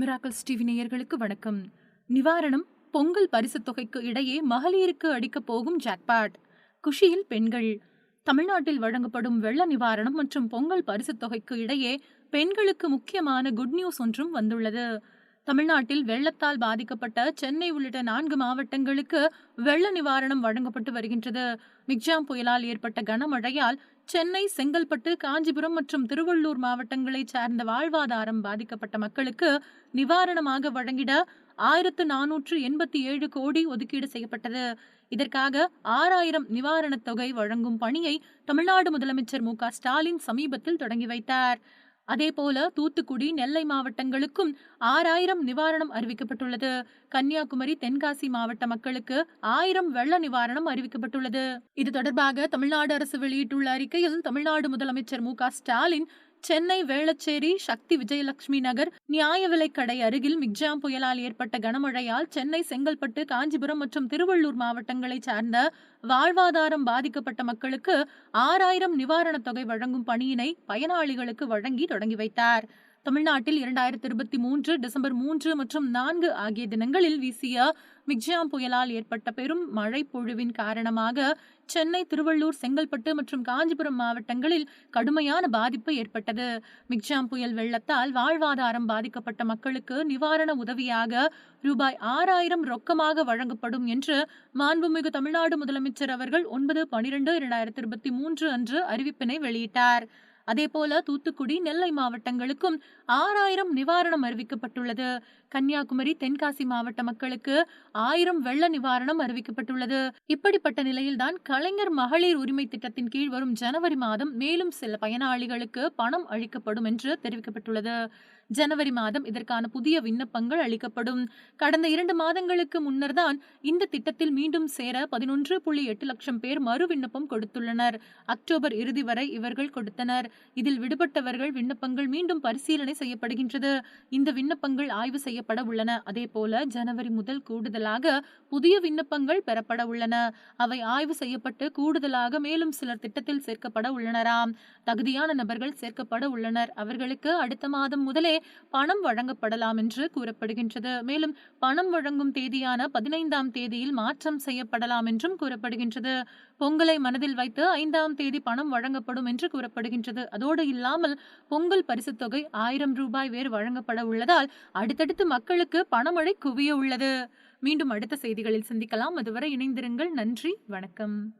Miracle TV நேயர்களுக்கு வணக்கம். நிவாரணம் பொங்கல் பரிசுத் தொகைக்கு இடையே மகளிருக்கு அடிக்கப் போகும் ஜாக்பாட் குஷியில் பெண்கள். தமிழ்நாட்டில் வழங்கப்படும் வெள்ள நிவாரணம் மற்றும் பொங்கல் பரிசுத் தொகைக்கு இடையே பெண்களுக்கு முக்கியமான குட் நியூஸ் ஒன்றும் வந்துள்ளது. தமிழ்நாட்டில் வெள்ளத்தால் பாதிக்கப்பட்ட சென்னை உள்ளிட்ட நான்கு மாவட்டங்களுக்கு வெள்ள நிவாரணம் வழங்கப்பட்டு வருகின்றது. மிக்ஜாம் புயலால் ஏற்பட்ட கனமழையால் சென்னை செங்கல்பட்டு காஞ்சிபுரம் மற்றும் திருவள்ளூர் மாவட்டங்களைச் சார்ந்த வாழ்வாதாரம் பாதிக்கப்பட்ட மக்களுக்கு நிவாரணமாக வழங்கிட ஆயிரத்து நானூற்று எண்பத்தி ஏழு கோடி ஒதுக்கீடு செய்யப்பட்டது. இதற்காக ஆறாயிரம் நிவாரணத் தொகை வழங்கும் பணியை தமிழ்நாடு முதலமைச்சர் மு க ஸ்டாலின் சமீபத்தில் தொடங்கி வைத்தார். அதேபோல தூத்துக்குடி நெல்லை மாவட்டங்களுக்கும் ஆறாயிரம் நிவாரணம் அறிவிக்கப்பட்டுள்ளது. கன்னியாகுமரி தென்காசி மாவட்ட மக்களுக்கு ஆயிரம் வெள்ள நிவாரணம் அறிவிக்கப்பட்டுள்ளது. இது தொடர்பாக தமிழ்நாடு அரசு வெளியிட்டுள்ள அறிக்கையில் தமிழ்நாடு முதலமைச்சர் மு ஸ்டாலின் சென்னை வேளச்சேரி சக்தி விஜயலட்சுமி நகர் நியாய விலைக்கடை அருகில் மிக்ஜாம் புயலால் ஏற்பட்ட கனமழையால் சென்னை செங்கல்பட்டு காஞ்சிபுரம் மற்றும் திருவள்ளூர் மாவட்டங்களைச் சார்ந்த வாழ்வாதாரம் பாதிக்கப்பட்ட மக்களுக்கு ஆறாயிரம் நிவாரணத் தொகை வழங்கும் பணியினை பயனாளிகளுக்கு வழங்கி தொடங்கி வைத்தார். தமிழ்நாட்டில் இரண்டாயிரத்தி இருபத்தி மூன்று டிசம்பர் மூன்று மற்றும் நான்கு ஆகிய தினங்களில் வீசிய மிக்ஜாம் புயலால் ஏற்பட்ட பெரும் மழை பொழிவின் காரணமாக சென்னை திருவள்ளூர் செங்கல்பட்டு மற்றும் காஞ்சிபுரம் மாவட்டங்களில் கடுமையான பாதிப்பு ஏற்பட்டது. மிக்ஜாம் புயல் வெள்ளத்தால் வாழ்வாதாரம் பாதிக்கப்பட்ட மக்களுக்கு நிவாரண உதவியாக ரூபாய் ஆறாயிரம் ரொக்கமாக வழங்கப்படும் என்று மாண்புமிகு தமிழ்நாடு முதலமைச்சர் அவர்கள் ஒன்பது பனிரெண்டு இரண்டாயிரத்தி இருபத்தி மூன்று அன்று அறிவிப்பினை வெளியிட்டார். அதேபோல தூத்துக்குடி நெல்லை மாவட்டங்களுக்கும் ஆறாயிரம் நிவாரணம் அறிவிக்கப்பட்டுள்ளது. கன்னியாகுமரி தென்காசி மாவட்ட மக்களுக்கு ஆயிரம் வெள்ள நிவாரணம் அறிவிக்கப்பட்டுள்ளது. இப்படிப்பட்ட நிலையில்தான் கலைஞர் மகளிர் உரிமை திட்டத்தின் கீழ் வரும் ஜனவரி மாதம் மேலும் சில பயனாளிகளுக்கு பணம் அளிக்கப்படும் என்று தெரிவிக்கப்பட்டுள்ளது. ஜனவரி மாதம் இதற்கான புதிய விண்ணப்பங்கள் அளிக்கப்படும். கடந்த இரண்டு மாதங்களுக்கு முன்னர் தான் இந்த திட்டத்தில் மீண்டும் சேர பதினொன்று புள்ளி எட்டு லட்சம் பேர் மறு விண்ணப்பம் கொடுத்துள்ளனர். அக்டோபர் இறுதி வரை இவர்கள் கொடுத்தனர். இதில் விடுபட்டவர்கள் விண்ணப்பங்கள் மீண்டும் பரிசீலனை செய்யப்படுகின்றது. இந்த விண்ணப்பங்கள் ஆய்வு செய்யப்பட உள்ளன. அதேபோல ஜனவரி முதல் கூடுதலாக புதிய விண்ணப்பங்கள் பெறப்பட உள்ளன. அவை ஆய்வு செய்யப்பட்டு கூடுதலாக மேலும் சிலர் திட்டத்தில் சேர்க்கப்பட உள்ளனராம். தகுதியான நபர்கள் சேர்க்கப்பட உள்ளனர். அவர்களுக்கு அடுத்த மாதம் முதலே பணம் வழங்கப்படலாம் என்று கூறப்படுகின்றது. மேலும் பணம் வழங்கும் தேதியான பதினைந்தாம் தேதியில் மாற்றம் செய்யப்படலாம் என்றும் கூறப்படுகின்றது. பொங்கலை மனதில் வைத்து ஐந்தாம் தேதி பணம் வழங்கப்படும் என்று கூறப்படுகின்றது. அதோடு இல்லாமல் பொங்கல் பரிசு தொகை ஆயிரம் ரூபாய் வேறு வழங்கப்பட உள்ளதால் அடுத்தடுத்து மக்களுக்கு பணமழை குவிய உள்ளது. மீண்டும் அடுத்த செய்திகளில் சந்திக்கலாம். அதுவரை இணைந்திருங்கள். நன்றி. வணக்கம்.